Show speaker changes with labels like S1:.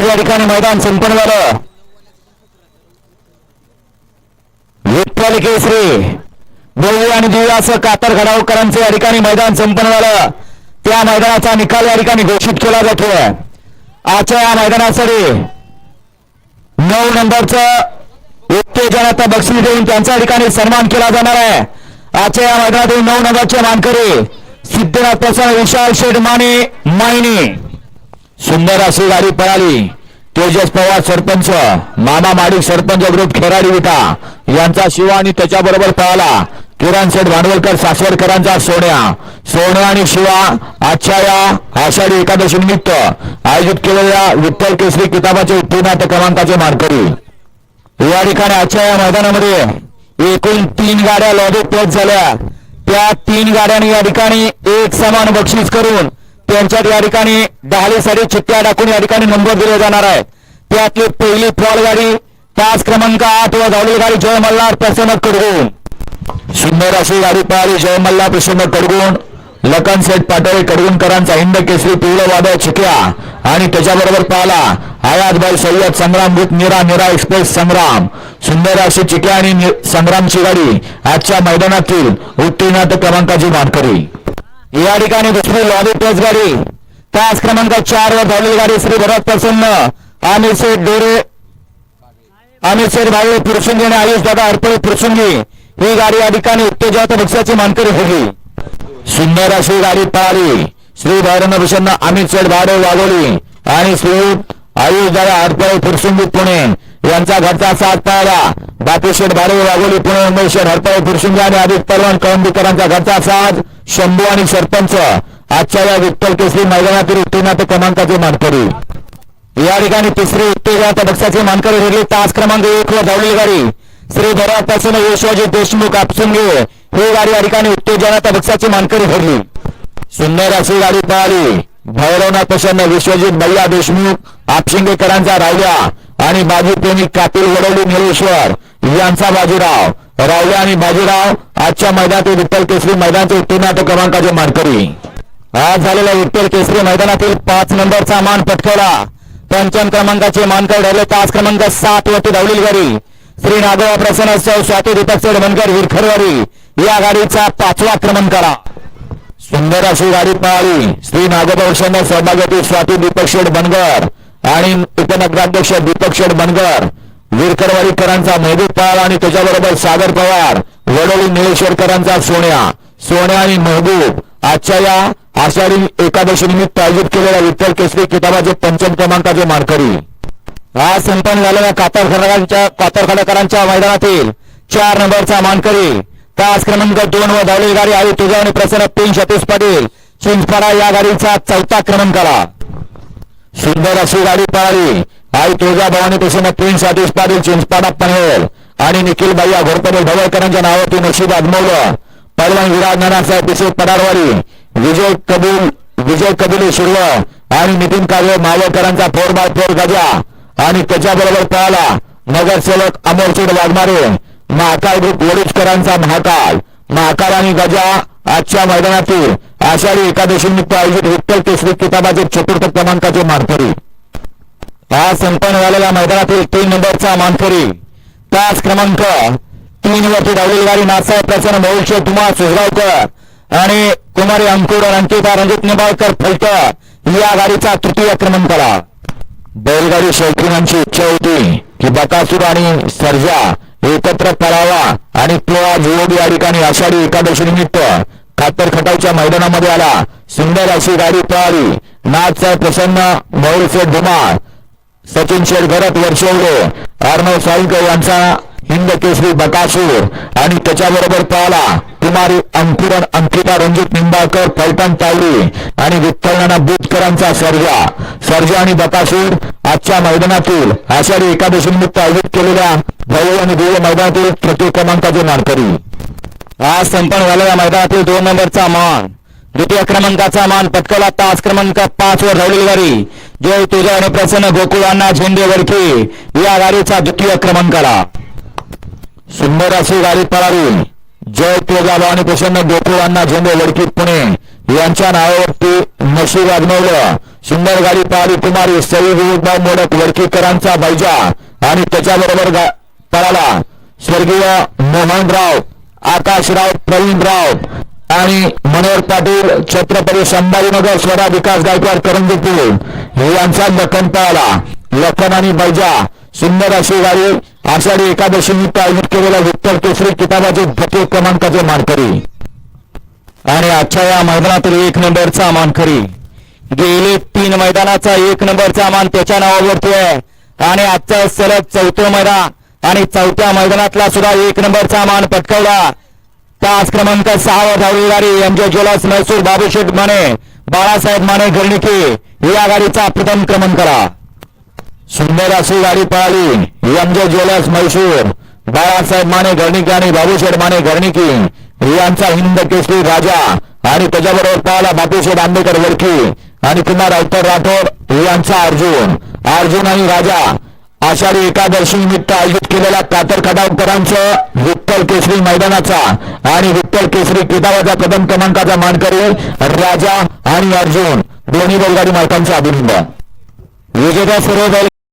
S1: आज या ठिकाणी मैदान संपन्न झालं. विठ्ठल केसरी भव्य आणि दिव्य असं कातर घडावकरांचं या ठिकाणी मैदान संपन्न झालं. त्या मैदानाचा निकाल या ठिकाणी घोषित केला जातोय आजच्या या मैदानासाठी नऊ नंबरचं उत्तेजनाचा बक्षीस देऊन त्यांच्या ठिकाणी सन्मान केला जाणार आहे. आजच्या या मैदानातील नऊ नंबरचे मानकरी सिद्धनाथ प्रसन्न विशाल शेठ माने मायने. सुंदर अशी गाडी पळाली. तेजस पवार सरपंच मामा माडिक सरपंच ग्रुप खेराडी विटा यांचा शिवा आणि त्याच्याबरोबर पळाला. किरण शेठ भांडवलकर सासवडकरांचा सोन्या. सोन्या आणि शिवा आजच्या या आषाढी एकादशी निमित्त आयोजित केलेल्या विठ्ठल केसरी किताबाचे उत्तीर्णार्थ क्रमांकाचे मानकरी. या ठिकाणी आजच्या या मैदानामध्ये एकूण तीन गाड्या लॉबी पोच झाल्या. त्या तीन गाड्यांनी या ठिकाणी एक समान बक्षीस करून त्यांच्यात या ठिकाणी दहालीसाठी चिठ्ठ्या टाकून या ठिकाणी नंबर दिले जाणार आहे त्यातली पहिली फॉल गाडी तास क्रमांक आठ व धावली गाडी जय मल्हार प्रसन्न कडगुण. सुंदर अशी गाडी पळाली जय मल्हार प्रसन्न कडगुण. लखन सेठ पाटोळे कडगुणकरांचा हिंद केसरी पिवळं वादळ चिक्या. आणि त्याच्याबरोबर पाहला आयातबाई सय्यद संग्राम भूत निरा निरा एक्सप्रेस संग्राम. सुंदर अशी चिकल्या आणि नि- संग्रामची गाडी आजच्या मैदानातील उत्तीर्णार्थ क्रमांकाची मानकरी. या ठिकाणी दुसरी लॉबी प्लस गाडी. त्याच क्रमांक चार वर धावलेली गाडी श्री भरत प्रसन्न. आमिर शेठ डोरे आमिर शेठ भावे पुरुषुंगी आणि आयुष दादा अर्पळे पुरुषुंगी ही गाडी या ठिकाणी उत्तेजनात पक्षाची मानकरी होती सुंदर अशी गाडी पळाली. श्री भैरव प्रसन्न अमित शेठ भाडे वाघोली आणि श्री आयुष दादा अर्पळे पुरसुंगी पुणे. यांचा घरचा साथ पाहिला बापू शेठ भाडे वाघोली पुणे मुंबई शेठ हरपळे पुरसुंगी आणि आदित्य परवान कळंबीकरांचा घरचा साथ शंभू आणि सरपंच आजच्या या विठ्ठल केसरी मैदानातील उत्तीर्णात क्रमांकाचे मानकरी. या ठिकाणी तिसरी उत्तेजनाच्या पक्षाची मानकरी ठरले. तास क्रमांक एक व धावलेली गाडी. श्री भरत प्रसन्न यशोजी देशमुख आपसुंगे. ही गाडी या ठिकाणी उत्तेजनाच्या पक्षाची मानकरी ठरली. सुंदर अशी गाडी पळाली. भैरवनाथ प्रसन्न विश्वजित भैया देशमुख आपशिंगेकरांचा रावल्या आणि बाजू प्रेमी कापिल वडवली निलेश्वर यांचा बाजीराव. रावल्या आणि बाजीराव आजच्या मैदानातील विठ्ठल केसरी मैदानाचे उत्तीर्णार्थ क्रमांकाचे मानकरी. आज झालेल्या विठ्ठल केसरी मैदानातील पाच नंबरचा मान पटकवला. पंचम क्रमांकाचे मानकर ठरले. तास क्रमांक सात वरती धावलेली गाडी. श्री नागोबा प्रसन्न सौ स्वाती दीपक सेड मनकर विरखरवाडी. या गाडीचा पाचवा क्रमांक आला सुंदर अशी गाडी पळाली. श्री नागोबा प्रसन्न सहभागी स्वाती दीपक शेड बनगर आणि उपनगराध्यक्ष दीपक शेड बनगर विरकरवाडीकरांचा महबूब पळाला आणि त्याच्याबरोबर सागर पवार वडोली निळेश्वरकरांचा सोन्या. सोन्या आणि महबूब आजच्या या आषाढी एकादशी निमित्त आयोजित केलेल्या विठ्ठल केसरी किताबाचे पंचम क्रमांकाचे मानकरी. आज संपन्न झालेल्या कातरखडाकांच्या कातरखडाकरांच्या मैदानातील चार नंबरचा मानकरी. तास क्रमांक दोन व धावली गाडी आई तुझा आणि प्रसन्न तीन सतीश पाटील. चिंचपाडा या गाडीचा चौथा क्रमांक आला सुंदर अशी गाडी पळाली. आई तुळजाभवानी प्रसन्न तीन सतीश पाटील चिंचपाडा पनवेल आणि निखिल भैया घोरपडे ढवळकरांच्या नावातून नशीब आजमवलं पहिलवान विराज नानासाहेब पिसे पडारवाडी विजय कबूल विजय कबिले शिरवळ आणि नितीन काजळे मावळकरांचा फोर बाय फोर गजा. आणि त्याच्याबरोबर पळाला नगरसेवक अमोलचंद वाघमारे महाकाल ग्रुप वडूजकरांचा महाकाल. महाकाल आणि गजा आजच्या मैदानातील आषाढी एकादशी निमित्त आयोजित विठ्ठल केसरी किताबाचे चतुर्थ क्रमांकाचे मानकरी. आज संपन्न झालेल्या मैदानातील तीन नंबरचा मानकरी. तास क्रमांक तीन वरती धावलेली गाडी नासाहेब प्रसन्न मोहिशे कुमार सुजगावकर आणि कुमारी अंकुर अंकिता रणजित निंबाळकर फलकर या गाडीचा तृतीय क्रमांकला. बैलगाडी शौकीनांची इच्छा होती की बकासूर आणि सर्जा एकत्र करावा आणि तो आज योग या ठिकाणी आषाढी एकादशी निमित्त खातर खटावच्या मैदानामध्ये आला. सुंदर अशी गाडी पळाली. नाथसाहेब प्रसन्न मौरसेठ धुमाळ सचिन शेठ भरत वर्षवडे अर्णव साळुंके यांचा हिंद केसरी बकासूर. आणि त्याच्याबरोबर पाहला कुमारी अंकुरण अंकिता रणजित निंबाळकर फलटण तावडी आणि विठ्ठलनाना बुधकरांचा सर्जा. सर्जा आणि बकासूर आजच्या मैदानातील आषाढी एकादशी निमित्त आयोजित केलेल्या भव्य आणि दिव्य मैदानातील तृतीय क्रमांकाचे मानकरी आज संपन्न झालेल्या मैदानातील दोन नंबरचा मान. द्वितीय क्रमांकाचा मान पटकला तास क्रमांक पाच वर धावलेली गाडी जय तुझ्या आणि प्रसन्न गोकुळांना झेंडेवरती. या गाडीचा द्वितीय क्रमांक आला सुंदर अशी गाडी पळावी जय तुळजाभा आणि प्रसन्न गोकुळांना झेंडे वडकी पुणे. यांच्या नावावरती नशीब वाजवलं सुंदर गाडी पाहिली कुमारी सई विवेकभाऊ मोडक वडकीकरांचा बैजा. आणि त्याच्याबरोबर पळाला स्वर्गीय मोहनराव आकाशराव प्रवीणराव. आणि मनोहर पाटील छत्रपती संभाजीनगर स्वरा विकास गायकवाड करंजीपूर. यांचा लखन पळाला लखन आणि बैजा सुंदर अशी गाडी आषाढी एकादशी निमित्त आयोजित केलेल्या विठ्ठल केसरी किताबाचे द्वितीय क्रमांकाचे मानकरी. आणि आजच्या या मैदानातील एक नंबरचा मानकरी. गेले तीन मैदानाचा एक नंबरचा मान त्याच्या नावावरती आहे. आणि आजचा सलग चौथं मैदान आणि चौथ्या मैदानातला सुद्धा एक नंबरचा मान पटकवला. तास क्रमांक सहावर धावली गाडी एमजे ज्वेलर्स मैसूर बाबूशेठ माने बाळासाहेब माने घरणिके या गाडीचा प्रथम क्रमांकाला सुंदर अशी गाडी पळाली. एमजे ज्वेलर्स मैसूर बाळासाहेब माने घरणिके आणि बाबूशेठ माने घरणिकी यांचा हिंद केसरी राजा आणि त्याच्याबरोबर पळाला बापूशेठ आंबेकर वडकी आणि पुन्हा अवतर राठोड यांचा अर्जुन अर्जुन आणि राजा. आषाढी एकादशी निमित्त आयोजित केलेल्या कातर खडावकरांचं उत्तर केसरी मैदानाचा आणि उत्तर केसरी किताबाचा कदम क्रमांकाचा मानकरी राजा आणि अर्जुन. दोन्ही बैलगाडी मालकांचा अभिनंदन. विजेता सर्व बैल